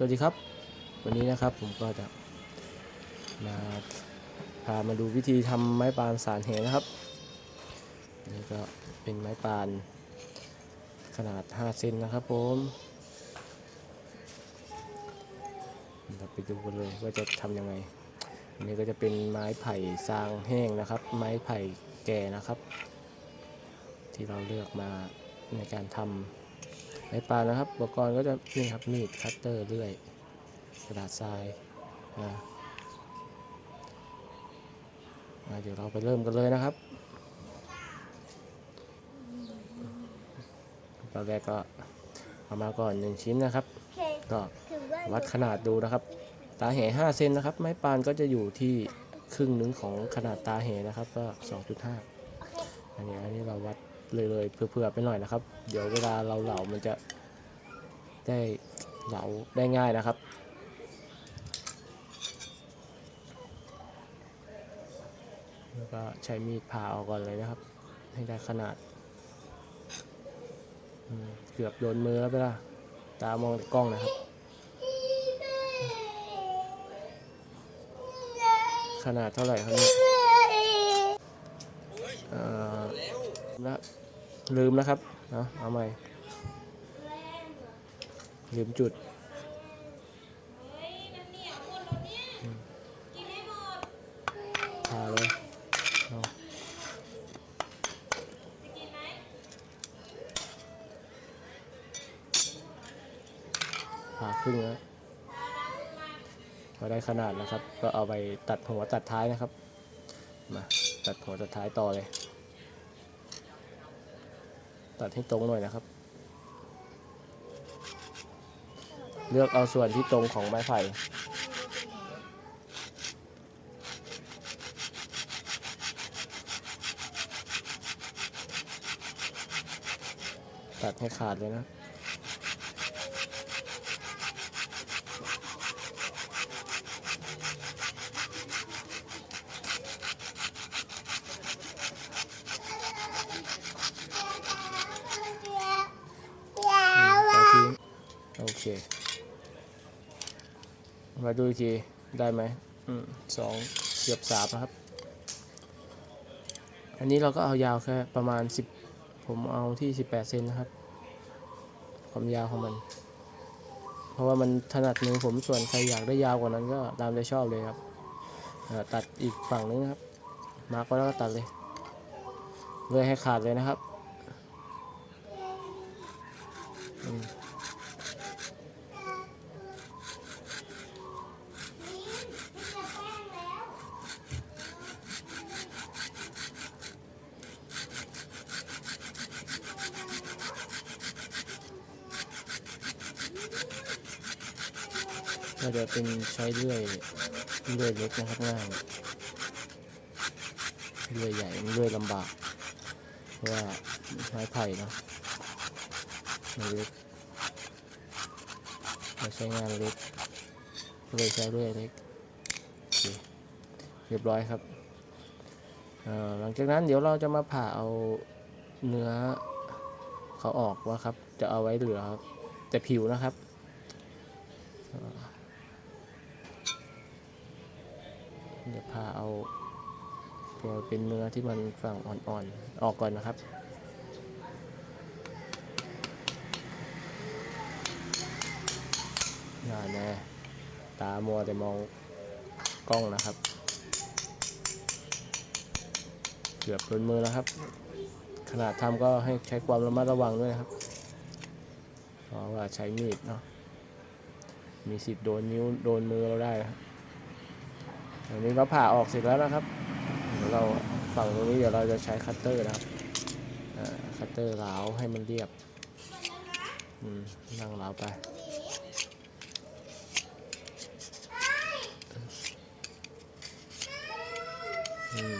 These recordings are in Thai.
สวัสดีครับ วันนี้นะครับผมก็จะมาพามาดูวิธีทำไม้ปานสารเหนะครับนี่ก็เป็นไม้ปานขนาด 5 เซนนะครับผมเราไปดูกันเลยว่าจะทำยังไงอันนี้ก็จะเป็นไม้ไผ่ซางแห้งนะครับ ไม้ไผ่แก่นะครับ ที่เราเลือกมาในการทำ ไม้ปานนะครับอุปกรณ์ก็จะนี่ครับมีดคัตเตอร์เลื่อยกระดาษทรายนะเดี๋ยวเราไปเริ่มกันเลยนะครับตอนแรกก็เอามาก่อนหนึ่งชิ้นนะครับ ก็วัดขนาดดูนะครับ ตาแห่5เซนนะครับ ไม้ปานก็จะอยู่ที่ครึ่งหนึ่งของขนาดตาแห่นะครับ ก็2.5อันนี้อันนี้เราวัด เลยเลยๆเผื่อๆไปหน่อยนะครับ เดี๋ยวเวลาเราเหลามันจะได้เหลาได้ง่ายนะครับแล้วก็ใช้มีดผ่าออกก่อนเลยนะครับ ให้ได้ขนาด เกือบโดนมือแล้วไปละตามองกล้องนะครับ ขนาดเท่าไหร่ครับเนี่ย เอ่อละลืมนะครับเอาเอาใหม่ ลืมจุดผ่าเลยผ่าครึ่งแล้วพอได้ขนาดนะครับ ก็เอาไปตัดหัวตัดท้ายนะครับ มาตัดหัวตัดท้ายต่อเลย ตัดให้ตรงหน่อยนะครับ เลือกเอาส่วนที่ตรงของไม้ไผ่ตัดให้ขาดเลยนะ เอาทิ้งโอ เค มาดูอีกที ได้ไหมอืมสองเกือบสามนะครับ อันนี้เราก็เอายาวแค่ประมาณ10ผมเอาที่18เซนนะครับ ความยาวของมัน เพราะว่ามันถนัดมือผมส่วนใครอยากได้ยาวกว่านั้นก็ตามใจชอบเลยครับเอ่อตัดอีกฝั่งนึงนะครับ มาร์กไว้แล้วก็ตัดเลยเลื่อยให้ขาดเลยนะครับ อืม ก็จะเป็นใช้เลื่อยเลื่อยเล็กนะครับง่ายเลื่อยใหญ่มันเลื่อยลำบากเพราะว่าไม้ไผ่เนาะมันเล็กเราใช้งานเล็กเลยใช้เลื่อยเล็กเรียบร้อยครับหลังจากนั้นเดี๋ยวเราจะมาผ่าเอาเนื้อเขาออกว่าครับ จะเอาไว้เหลือแต่ผิวนะครับ เดี๋ยว พาเอาตัวเป็นเนื้อที่มันฝั่งอ่อนๆออกก่อนนะครับอย่าแน่ตามัวแต่มองกล้องนะครับ เกือบโดนมือแล้วครับ ขนาดทำก็ให้ใช้ความระมัดระวังด้วยครับเพราะว่าใช้มีดเนาะมีสิทธิ์โดนนิ้วโดนมือเราได้ครับ อันนี้เราผ่าออกเสร็จแล้วนะครับเดี๋ยวเราฝั่งตรงนี้เดี๋ยวเราจะใช้คัตเตอร์นะครับคัตเตอร์เหลาให้มันเรียบนั่งเหลาไปอืม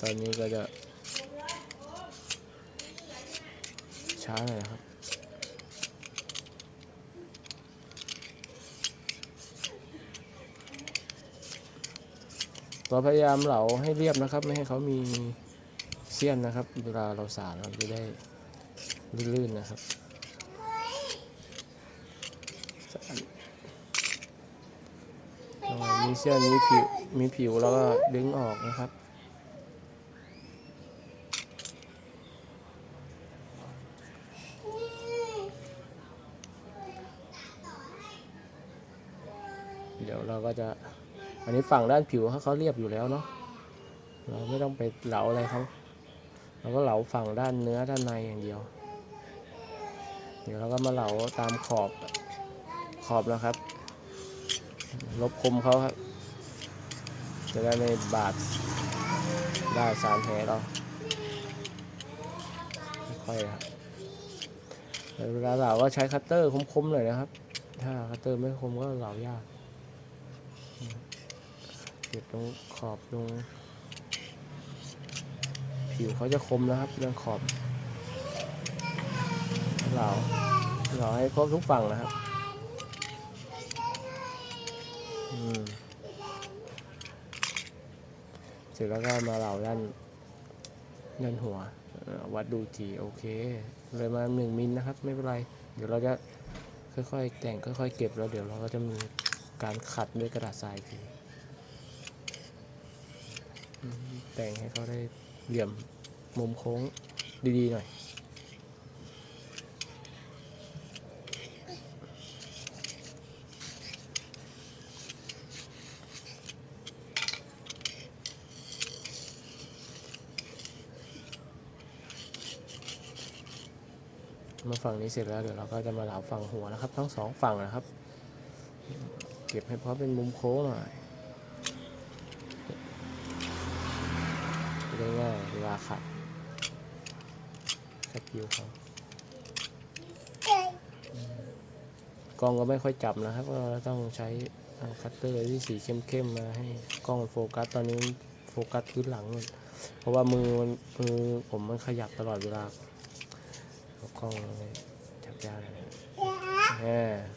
ตอนนี้ก็จะ ช้าหน่อยนะครับตก็พยายามเหลาให้เรียบนะครับ ไม่ให้เขามีเสี้ยนนะครับ เวลาเราสารเราจะได้ลื่นๆนะครับอ่ามีเสี้ยนมีผิวมีผิวแล้วก็ดึงออกนะครับ เดี๋ยวเราก็จะ อันนี้ฝั่งด้านผิวเขาเขาเรียบอยู่แล้วเนาะ เราไม่ต้องไปเหลาอะไรเขาเราก็เหลาฝั่งด้านเนื้อด้านในอย่างเดียว เดี๋ยวเราก็มาเหลาตามขอบขอบนะครับ ลบคมเขาครับ จะได้ไม่บาดได้สามแผลเราค่อยครับเวลาเหลาก็ใช้คัตเตอร์คมๆหน่อยนะครับ ถ้าคัตเตอร์ไม่คมก็เหลายาก ก็บตรงขอบตรงผิวเขาจะคมนะครับเรื่องขอบเหลาเหลาให้ครบทุกฝั่งนะครับอืมเสร็จแล้วก็มาเหลาด้านด้านหัววัดดูทีโอเคเลยมาหนึ่งมิลนะครับ ไม่เป็นไร เดี๋ยวเราจะค่อยๆแต่งค่อยๆเก็บแล้วเดี๋ยวเราก็จะมีการขัดด้วยกระดาษทรายที แต่งให้เขาได้เหลี่ยมมุมโค้งดีๆหน่อยมาฝั่งนี้เสร็จแล้วเดี๋ยวเราก็จะมาเหลาฝั่งหัวนะครับ ทั้งสองฝั่งนะครับ เก็บให้พอเป็นมุมโค้งหน่อย ได้ คัดขัดผิวเขาอกล้องก็ไม่ค่อยจับนะครับเพราต้องใช้คัตเตอร์ที่สีเข้มๆมาให้กล้องโฟกัสตอนนี้โฟกัสพื้นหลังมันเพราะว่ามือมันมือผมมันขยับตลอดเวลาเอากล้องเลยจับยากเลยแหม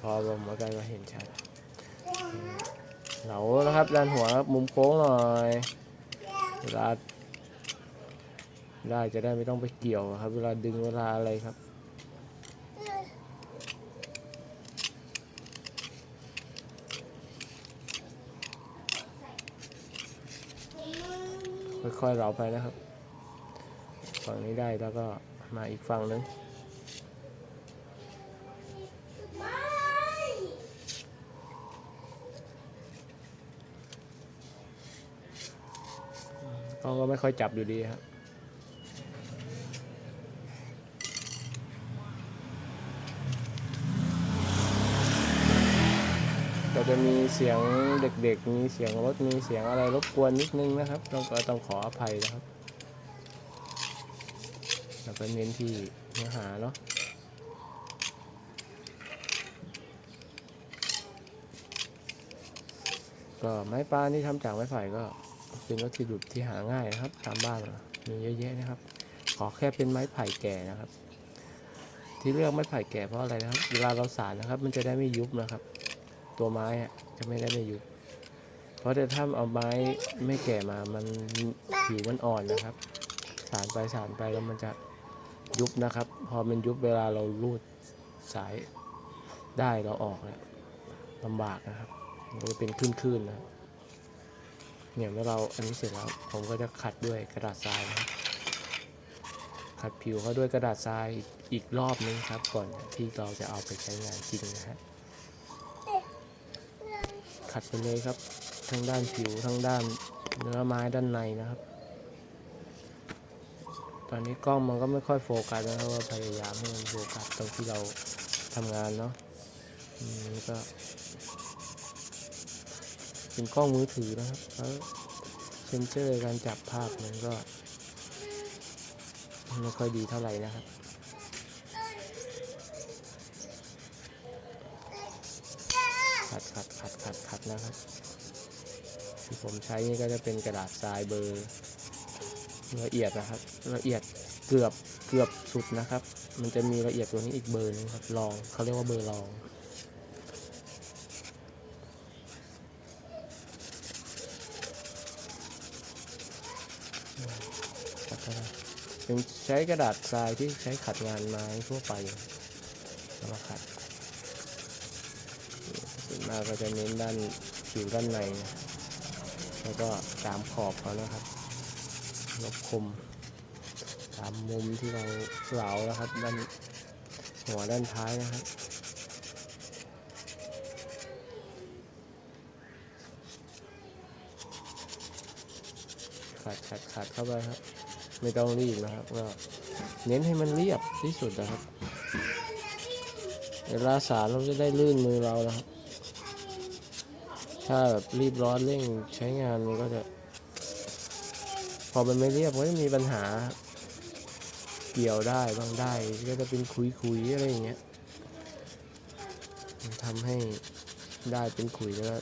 พอลมมาใกล้ก็เห็นชัดเหลานะครับด้านหัวมุมโค้งหน่อยเวลา ได้จะได้ไม่ต้องไปเกี่ยวครับ เวลาดึงเวลาอะไรครับ ค่อยๆเราไปนะครับ ฝั่งนี้ได้แล้วก็มาอีกฝั่งนึงกล้องก็ไม่ค่อยจับอยู่ดีครับ จะมีเสียงเด็กๆ มีเสียงรถ มีเสียงอะไรรบกวนนิดนึงนะครับต้องก็ต้องขออภัยนะครับแล้วก็เน้นที่เนื้อหาเนาะก็ไม้ปลาที่ทำจากไม้ไผ่ก็เป็นวัตถุดิบที่หาง่ายนะครับตามบ้านมีเยอะแยะนะครับ ขอแค่เป็นไม้ไผ่แก่นะครับ ที่เลือกไม้ไผ่แก่เพราะอะไรนะครับ เวลาเราสานนะครับ มันจะได้ไม่ยุบนะครับ ตัวไม้อะจะไม่ได้ไม่ยุบเพราะแต่ถ้าเอาไม้ไม่แก่มามันผิวมันอ่อนนะครับ สานไปสานไปแล้วมันจะยุบนะครับ พอมันยุบเวลาเราลูดสายได้เราออกเนี่ยลำบากนะครับมันจะเป็นคลื่นๆนะเนี่ยเมื่อเราอันนี้เสร็จแล้วผมก็จะขัดด้วยกระดาษทรายนะขัดผิวเขาด้วยกระดาษทรายอีกรอบนึงครับ ก่อนที่เราจะเอาไปใช้งานจริงนะฮะ ขัดไปเลยครับ ทั้งด้านผิวทั้งด้านเนื้อไม้ด้านในนะครับ ตอนนี้กล้องมันก็ไม่ค่อยโฟกัสนะครับว่าพยายามให้มันโฟกัสตรงที่เราทำงานเนาะนี่ก็เป็นกล้องมือถือนะครับแล้วเซนเซอร์การจับภาพมันก็ไม่ค่อยดีเท่าไหร่นะครับ ดนะครับที่ผมใช้นี่ก็จะเป็นกระดาษทรายเบอร์ละเอียดนะครับละเอียดเกือบเกือบสุดนะครับ มันจะมีละเอียดตัวนี้อีกเบอร์นึงครับลองเขาเรียกว่าเบอร์ลองเป็ใช้กระดาษทรายที่ใช้ขัดงานไม้ทั่วไปมาขัด มาก็จะเน้นด้านผิวด้านในนะแล้วก็ตามขอบเขานะครับ ลบคม ตามมุมที่เราเหลาแล้วครับด้านหัวด้านท้ายนะครับขัดขัดขัดเข้าไปครับ ไม่ต้องรีบนะครับก็เน้นให้มันเรียบที่สุดนะครับเวลาสารเราจะได้ลื่นมือเรานะครับ ถ้าแบบรีบร้อนเร่งใช้งานมันก็จะ พอมันไม่เรียบมันก็จะมีปัญหา เกี่ยวได้บางได้ก็จะเป็นคุยคุยๆอะไรอย่างเงี้ยทำให้ได้เป็นขุยแล้ว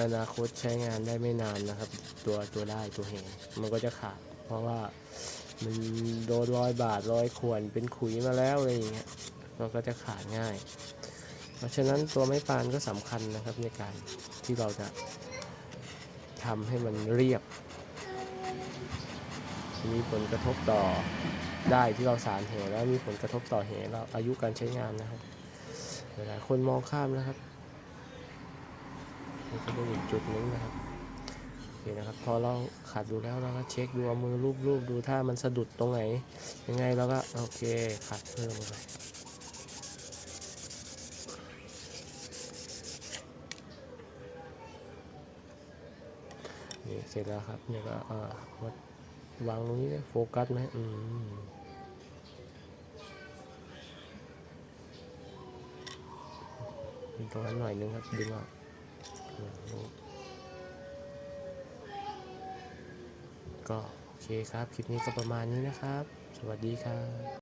อนาคตใช้งานได้ไม่นานนะครับ ตัวตัวได้ตัวเหงมันก็จะขาด เพราะว่ามันโดนรอยบาดรอยข่วนเป็นขุยมาแล้วอะไรอย่างเงี้ยมันก็จะขาดง่าย ราะฉะนั้นตัวไม้ปานก็สำคัญนะครับในการที่เราจะทำให้มันเรียบ มีผลกระทบต่อได้ที่เราสารเหแล้วมีผลกระทบต่อเหเราอายุการใช้งานนะครับหลายคนมองข้ามนะครับนี่ก็เป็นอีกจุดหนึงนะครับโอเคนะครับ พอเราขัดดูแล้วเราก็เช็คดูเอามือรูปๆดูถ้ามันสะดุดตรงไหน ยังไงเราก็โอเคขัดเพิ่มไป นี่เสร็จแล้วครับเนี่ยก็วัดวางตรงนี้โฟกัสไหมอืมตรงนั้นหน่อยนึงครับดึงออกก็โอเคครับ คลิปนี้ก็ประมาณนี้นะครับ สวัสดีครับ